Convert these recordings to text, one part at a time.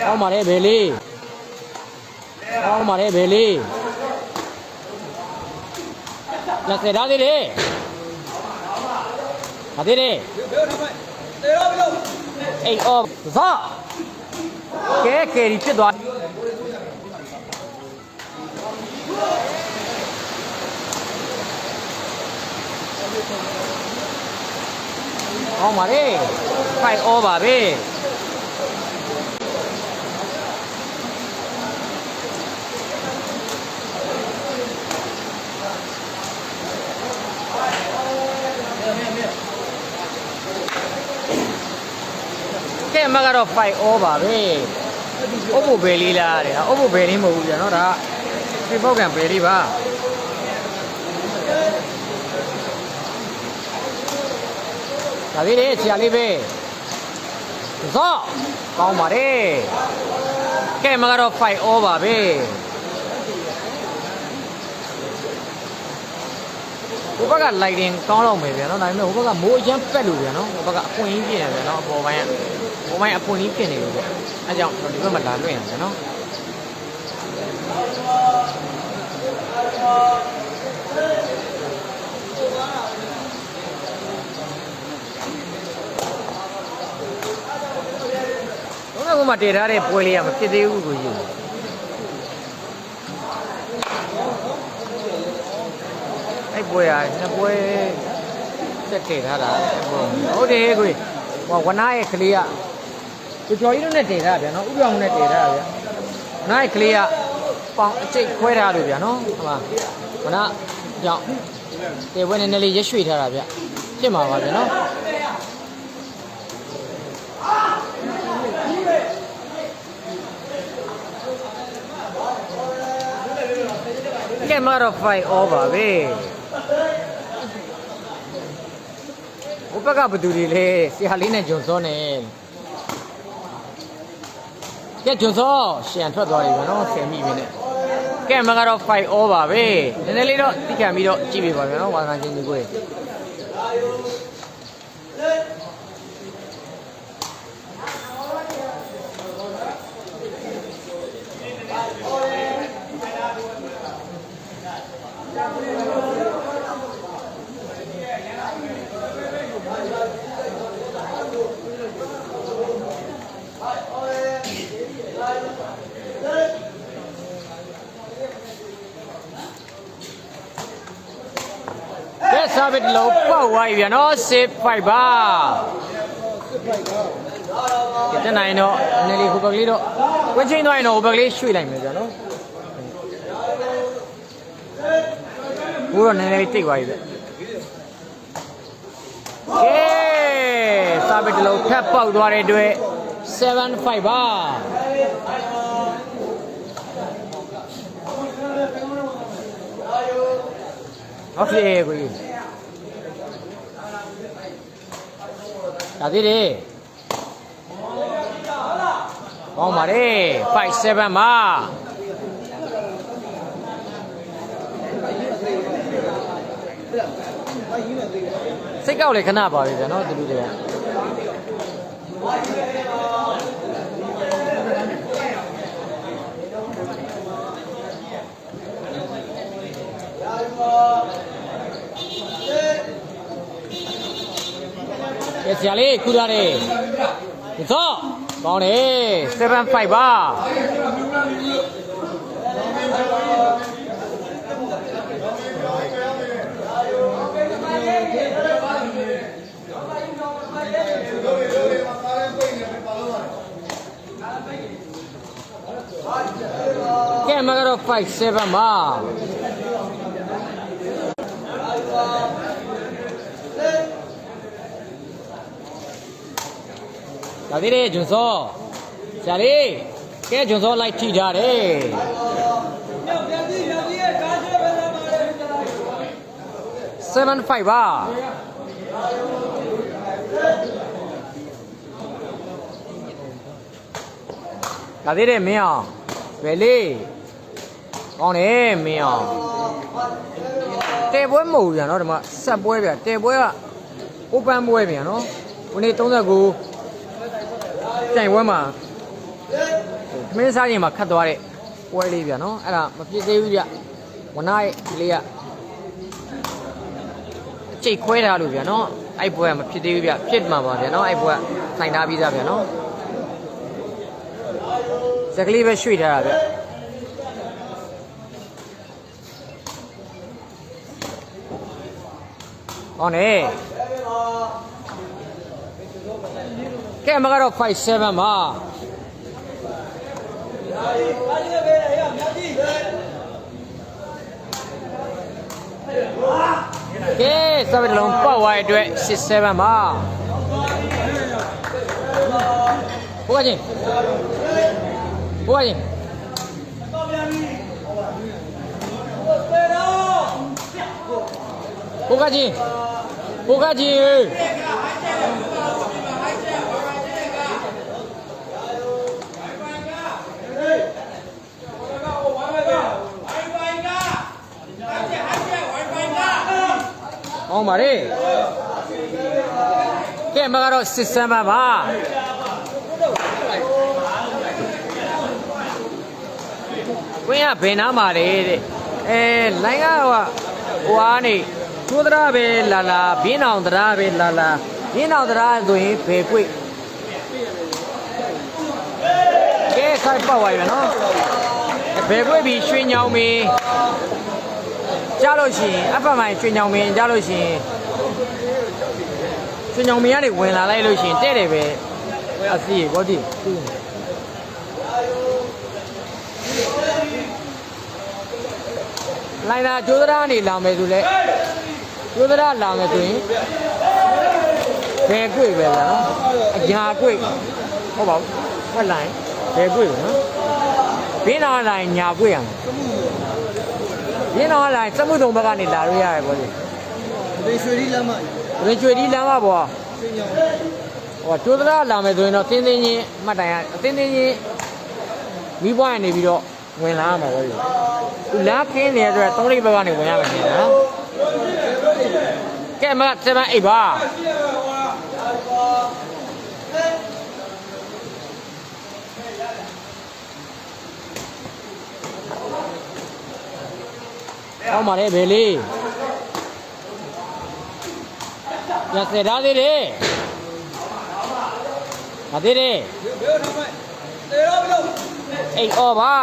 ကောင်းပါတယ်ဘယ်လေးကောင်းပါတယ်ဘယ်လေးလက်စရာသေးတယ်ဟာသေးတယ်အေးအော်ဇာကဲကဲဒီဖြစ်သွားကောင်းပါတယ်ဖိုက်အောပါ ပဲကဲမကတော့ fight all ပါပဲအုပ်ဖို့ဘယ်လေးလားတဲ့အုပ်ဖို့ဘယ်လေးမဟုတ်ဘူးပြန်တော့ဒါပြပောက်ကံဘယ်လေးပါဒါလေးလေဆရာလေးပဲဇော့ကောင်းပါတယ်ကဲမကတော့ fight all ပါပဲဟိုဘက်က lighting ကောင်းတော့မယ်ဗျာနော်ဒါပေမဲ့ဟိုဘက်ကမိုးအရန်ပက်လို့ဗျာနော်ဟိုဘက်ကအပွင့်ကြီးပြင်နေတယ်ဗျာနော်အပေါ်ပိုင်းက ဟိုပိုင်းအပွင့်ကြီးပြင်နေလို့ဗျာအဲကြောင့်ဒီဘက်မှာလာလွင့်ရတယ်နော်တော့ကမှတည်ထားတဲ့ပွဲလေးကမဖြစ်သေးဘူးကိုယူအဲ့ပွဲကနှစ်ပွဲတက်တည်ထားတာအဲ့ပွဲဟုတ်တယ်ကိုဟိုဝနာရဲ့ကလေးက ကိုကျော်ကြီးတို့နဲ့တည်ထားဗျာနော်ဥပဒေအောင်နဲ့တည်ထားဗျာဝနာရဲ့ကလေးကပေါင်အကျိတ်ခွဲထားလို့ဗျာနော်ဟုတ်လားဝနာကြောင့်တေပွဲနည်းနည်းလေးရွှေ့ရွှေ့ထားတာဗျဖြစ်မှာပါဗျာနော်ကဲမတော့ fight over ပဲဘုပကဘသူတွေလဲဆရာလေးနဲ့ဂျွန်စောနဲ့ ကဲဂျွန်စောရှန်ထွက်သွားပြီဗျာနော်ဆယ်မိပြီနဲ့ကဲမကတော့ fight over ပဲနည်းနည်းလေးတော့တိခံပြီးတော့ကြည့်ပေးပါဗျာနော်ဝါကန်ချင်းကြီးကိုကဲ စားဘစ်လုံးပေါက်သွားပြီဗျာနော်6 5ပါကဲတနိုင်တော့နည်းလေးဟိုဘက်ကလေးတော့ဝင်းချင်းသွားရင်တော့ဟိုဘက်ကလေးရွှေ့လိုက်မယ်ဗျာနော်ဘိုးတော့နည်းနည်းလေးတိတ်သွားပြီဗျကဲစားဘစ်လုံးထပ်ပေါက်သွားတဲ့အတွက်7 5ပါဟုတ်ပြီကိုကြီး ဒါသေးတယ်ကောင်းပါတယ်5 7ပါစိတ်ကောက်လေခဏပါပြီဗျာနော်သူတို့တွေက ကဲဆရာလေးခုထားတယ်ဒီသောကောင်းတယ်7 5ပါကဲမကတော့5 7ပါ ဒါသေးတယ်ဂျွန်စောဆရာလေးကဲဂျွန်စောလိုက်ထိထားတယ်7 5ပါဒါသေးတယ်မင်းအောင်ဘယ်လေးကောင်းတယ်မင်းအောင်တဲပွဲမဟုတ်ဘူးဗျာနော်ဒီမှာဆက်ပွဲဗျာတဲပွဲက open ပွဲဗျာနော်ဒီနေ့39 တိုင်ပွဲမှာမင်းစားရင်မှာခတ်သွားတဲ့ပွဲလေးဗျာနော်အဲ့ဒါမဖြစ်သေးဘူးဗျဝနာရဲ့ကလေးကအချိတ်ခွဲထားလို့ဗျာနော်အဲ့ပွဲကမဖြစ်သေးဘူးဗျဖြစ်မှာပါဗျာနော်အဲ့ပွဲကနိုင်ထားပြီးသားဗျာနော်စက်ကလေးပဲရွှေ့ထားတာဗျဟောနေ ကဲမကတော့57ပါကဲစပယ်လုံးပောက်သွားတဲ့အတွက်67ပါဘုရားချင်းဘုရားချင်းဘုရားချင်းဘုရားချင်း ဟောပါလေကဲမကတော့67ပါပါကွင်းကဘယ်နားမှာလေတဲ့အဲလိုင်းကဟိုကဟိုအားနေကျိုးသရာပဲလာလာဘင်းအောင်သရာပဲလာလာဘင်းအောင်သရာဆိုရင်ဘယ်ကွိကဲခိုက်ပေါ့ပါရနော်ဘယ်ကွိပြီးရွှေညောင်မင်း ကြားလို့ရှိရင်အဖမိုင်ရွှေညောင်မင်းကြားလို့ရှိရင်ရွှေညောင်မင်းကနေဝင်လာလိုက်လို့ရှိရင်တဲ့တယ်ပဲအစီဘောဒီသူ့လိုက်တာကျိုးသရာနေလာမယ်ဆိုလဲကျိုးသရာလာမယ်ဆိုရင်ဘယ်ကွိပဲလားနော်အညာကွိဟုတ်ပါဘူးဖက်လိုက်ဘယ်ကွိပဲနော်ဘင်းတော်လိုက်ညာကွိရမယ် ဘင်းတော်လိုက်စမှုတုံဘက်ကနေလာလို့ရတယ်ဗောလေဒီရွှေရီလမ်းမရင်ကျွေဒီလမ်းမပေါ်စင်ညောင်းဟိုကျိုးသရာလာမယ်ဆိုရင်တော့တင်းတင်းချင်းအမှတ်တိုင်အတင်းတင်းချင်းမိဘရနေပြီးတော့ဝင်လာရမှာဗောလေသူလမ်းခင်းနေတဲ့အတွက်သုံးလေးဘက်ကနေဝင်ရမယ်နေနော်ကဲမ7 8ပါ ဟောမှာလေဘယ်လေးညစရသေးတယ်မသေးတယ်ဘယ်လိုထားမလဲတေရောဘယ်လိုအိတ်အော်ပါ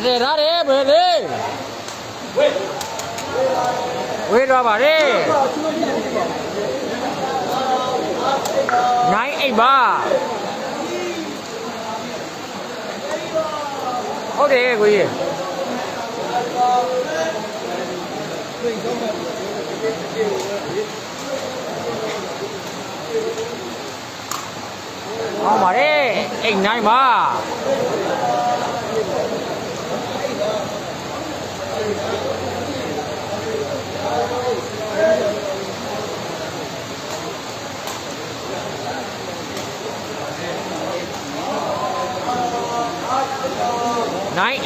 ညစရရတယ်ဘယ်လေးဝေးတော့ပါလေနိုင်အိတ်ပါဟုတ်တယ်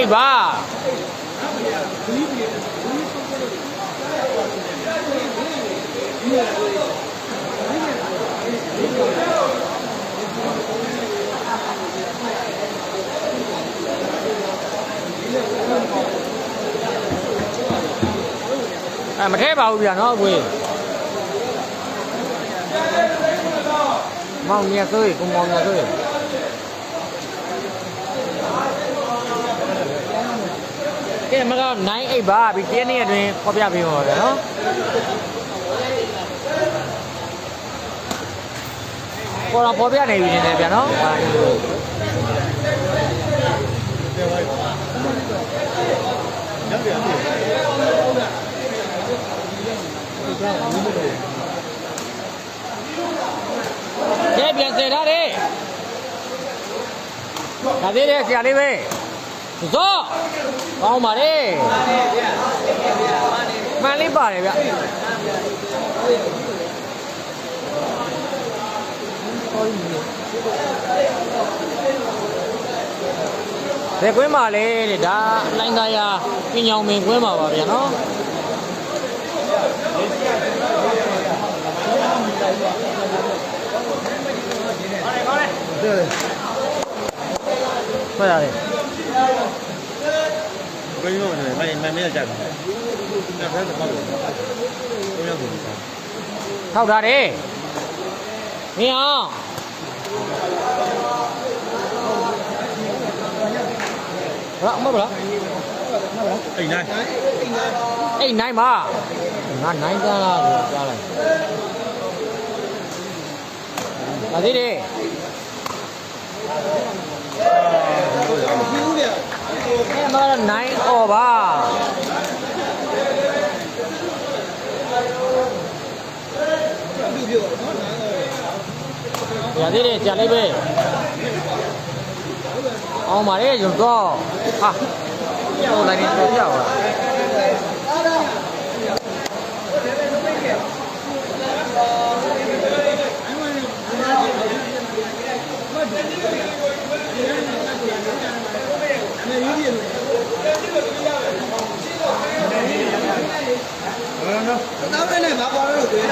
ကိုကြီးဟောပါလေအိတ်နိုင်ပါနိုင်အိတ်ပါအဲမထဲပါဘူးဗျာနော်အ ကွေမောင်မြတ်ဆိုးကိုမောင်မြတ်ဆိုးကဲမက9 8ပါပြီတင်းနေ့အတွင်းဖော်ပြပေးပါဗျာနော်ပေါ်တော့ပေါ်ပြနေပြီနေတယ်ဗျာနော်ဟာကဲပြန်စေထားတယ်ဒါသေးတယ်ဆရာလေးပဲ ဇောကောင်းပါလေမှန်လေးပါတယ်ဗျဘယ်ကွင်းမှာလဲတဲ့ဒါလိုင်းသားရပညောင်မင်ကွင်းမှာပါဗျာနော်对。ဆွဲရတယ် ဘယ်လိုလဲမင်းမင်းကြတယ်။ဒါပဲတော့ပေါ့။ဘယ်လိုလဲ။ထောက်ထားတယ်မင်းအောင်ဘာမဟုတ်လားအိမ်နိုင်အိတ်နိုင်ပါငါနိုင်တန်းလား အဲ့မှာနိုင်အော်ပါပြုတ်ပြုတ်နော်နိုင်တော့ဒါသေးတယ်ကြာလိုက်ပဲအောင်ပါလေရုံတော့ဟာဟိုလိုက်နေတော့ကြောက်ပါနေ ရည်ရလို့ဟုတ်နော်တော့ပဲနဲ့မပေါ်တော့တွေ့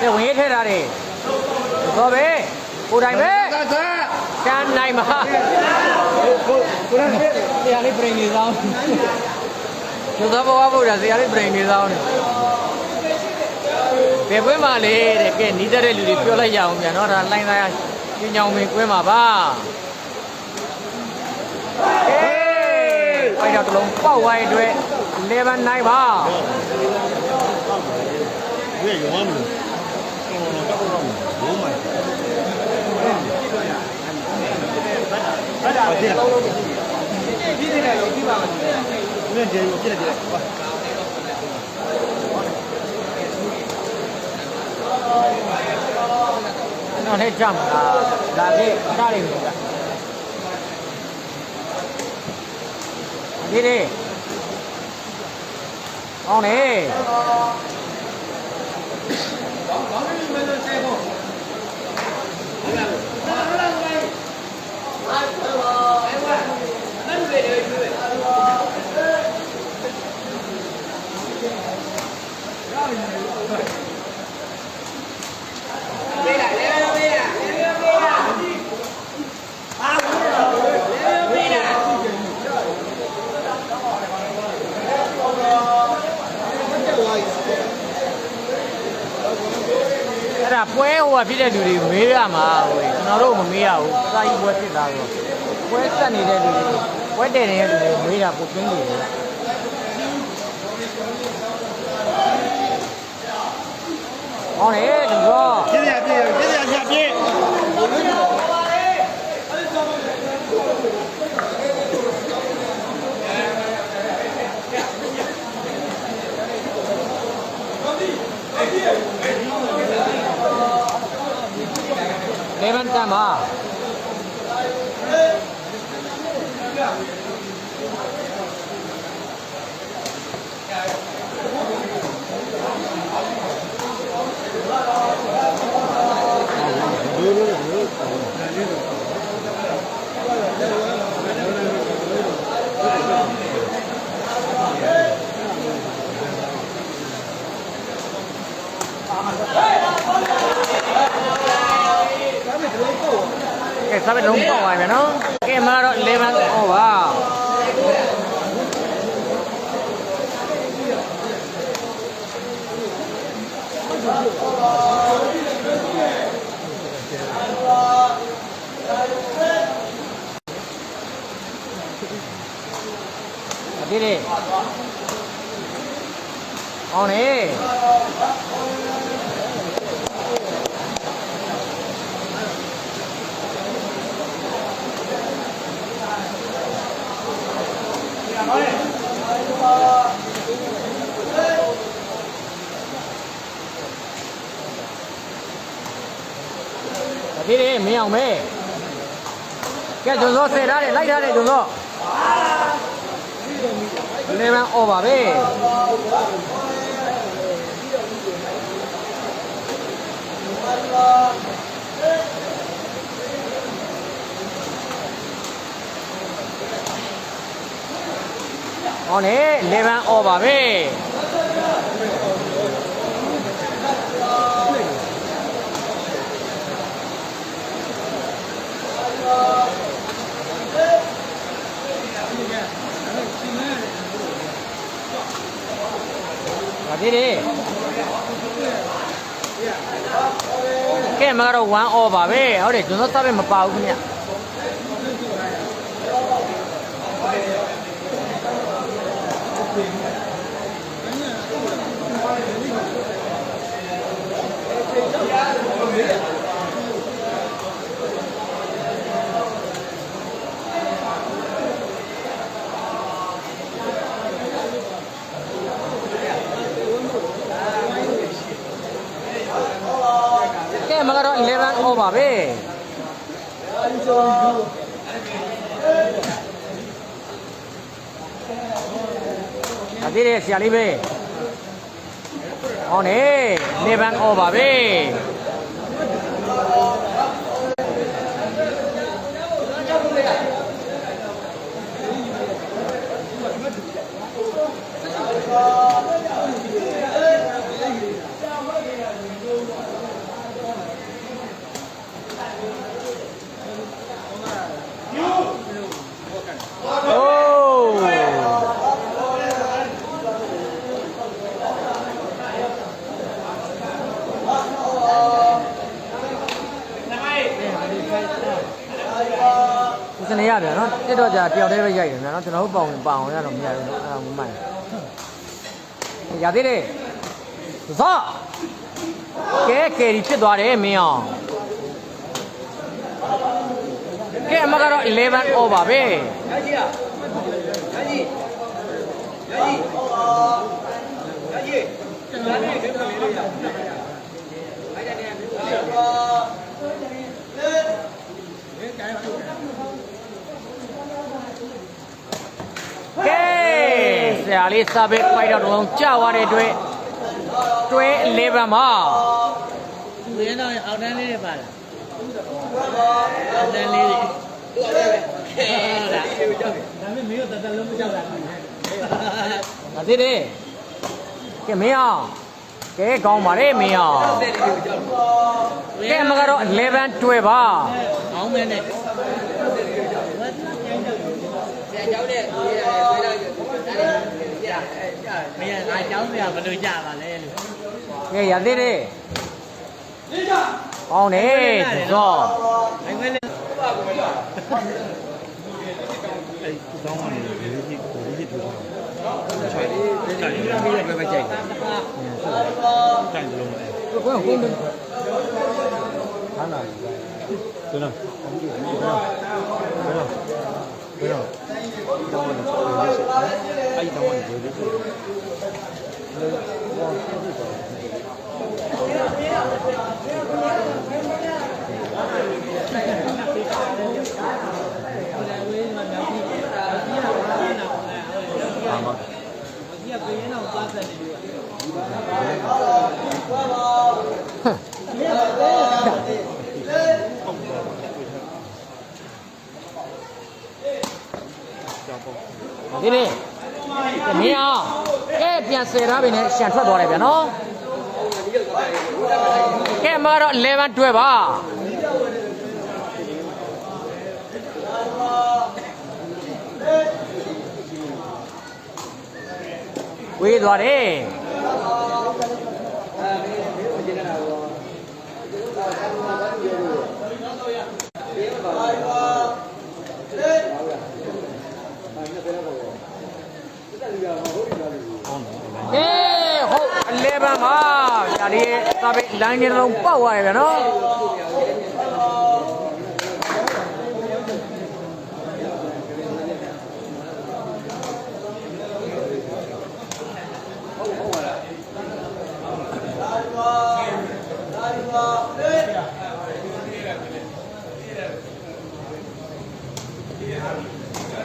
ကဲဝင်ရေးထဲတာတွေတော့ပဲကိုယ်တိုင်ပဲသာသာချမ်းနိုင်ပါကိုကိုရတဲ့ဆရာလေးပြင်နေသောင်းကျတော့ဘဝဘုရားဆရာလေးပြင်နေသောင်းနေ ဘယ်ကွင်းမှာလေတဲ့ကဲနီးတဲ့လူတွေပြောလိုက်ရအောင်ပြန်တော့ဒါလိုင်းသားရညညောင်မင်းကွင်းမှာပါဟေးအဲ့တော့တလုံးပေါက်ဝိုင်းအတွက်11နိုင်ပါဘယ်ရောမလို့တော့တော့ဘိုးမိုင်ဘာဒါလဲဒီနေ့လည်းဒီပါမယ်ဒီနေ့ဒီကိုပြည့်တယ်ပါတော့ လည်းကြမှာဒါကေအတားတွေနေတာဒီဒီအောင်နေအဲ့ဒါပွဲဟိုကဖြစ်တဲ့လူတွေ မေးရမှာဟိုကျွန်တော်တို့မမေးရဘူးအစာကြီးပွဲဖြစ်တာဆိုပွဲဆက်နေတဲ့လူတွေပွဲတည်နေတဲ့လူတွေမေးတာပုံပြင်းနေတယ်ဟောလေဒီတော့ ပြည့်ရပြည့်ပြည့်ရပြည့်ပြည့် လေဗန်တန်ပါကဲစားပဲလုံးပေါက်သွားပြီနော်ကဲမှာတော့လေဗန်ဟောပါဒီလေအောင်နေဒီလေ သေးတယ်မင်း အောင်မဲကဲဂျွန်စောဆယ်ထားတယ်လိုက်ထားတယ်ဂျွန်စောလေဗန်အော်ပါပဲဟောနေလေဗန်အော်ပါ သေးတယ်ကဲမကတော့1 over ပါပဲဟုတ်တယ်ကျွန်တော်စပဲမပါဘူးခင်ဗျကဲမကတော့ 11 over ပါပဲပါသေးတယ်ဆရာလေးပဲဟောနေ11 over ပါပဲ တစ်တော့ကြာတယောက်တည်းပဲရိုက်တယ်မြန်နော်ကျွန်တော်တို့ပေါအောင်ပေါအောင်ရတော့မရဘူးနော်အဲ့ဒါမမှန်ရသေးတယ်သောကဲကဲဒီဖြစ်သွားတယ်မင်းအောင်ကဲအမကတော့11 over ပါပဲကဲဆရာ လေးစာပေပိုက်တော့တော့ကြာသွားတဲ့အတွက်တွဲ11ပါသူရင်းတော့အောက်တန်းလေးတွေပါလားအောက်တန်းလေးတွေဟုတ်လားဒါပေမဲ့မင်းတို့တတလုံးမကြောက်တာခင်ဗျာ။ဒါသေးတယ်။ကဲမင်းအောင်။ကဲကောင်းပါလေမင်းအောင်။ကဲမကတော့11 12ပါအောင်းမဲနဲ့ဆရာကျောင်းတဲ့ကိုရဆွဲတော့ဒါလည်းကြာ မင်းငါကျောင်းဆရာဘယ်လိုကြာပါလဲလို့။ကဲရသေးတယ်။ကောင်းတယ်ဒီတော့အဲ့မဲလေးတောင်းရတယ်ဒီလိုကြီးကိုကြီးထူတာပြီးရပဲပဲကြိုက်တယ်တိုင်လုံးလဲ။ကိုယ်ကိုယ်ကိုယ်ဟာနာတယ်နော်ဘယ်တော့ ဘယ်တော့ဘယ်တော့တောင်းရတယ်အဲ့ဒီတောင်းရတယ်ဘယ်လိုလဲဒီကပြင်းတော့သွားဆက်နေလို့ ။ဒါသေးတယ်။ကဲမင်းအောင်။ကဲ ပြန်ဆယ်ထားပြီနဲ့ရှန်ထွက်သွားတယ်ဗျာနော်။ကဲမကတော့11 12ပါဝေးသွားတယ် တိုင်းကြီးလုံးပေါက်သွားတယ်ဗျာနော်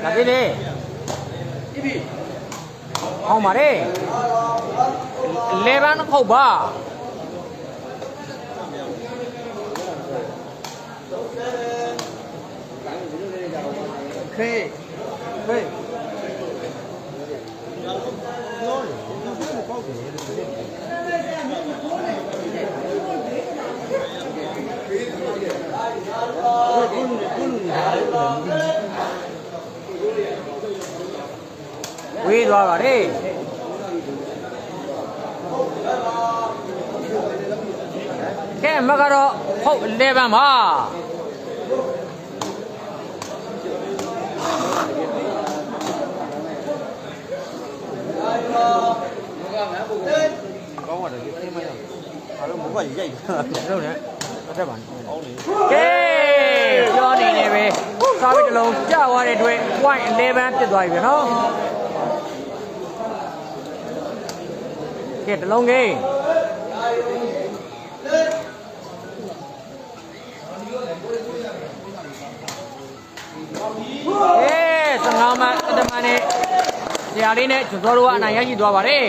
ဒါပြည့်လေအောင်ပါလေ11ခုတ်ပါ ခေခေပေါက်တယ်ဝေးသွားပါလေကဲမကတော့ဟုတ်11ပါ ကောင်းပါတယ်ဒီအင်းမရအားလုံးဘုရားရိုက်တာလုံးနဲ့မတက်ပါနဲ့အောင်းနေကဲပြောနေနေပဲစားပြီးတစ်လုံးကြာသွားတဲ့အတွက် point 11ဖြစ်သွားပြီဗျနော်ကဲတစ်လုံးကိန်းအေး15မှတ်တမန်နဲ့ ဆရာလေးနဲ့ကျော်စောတို့ကအနိုင်ရရှိသွားပါတယ်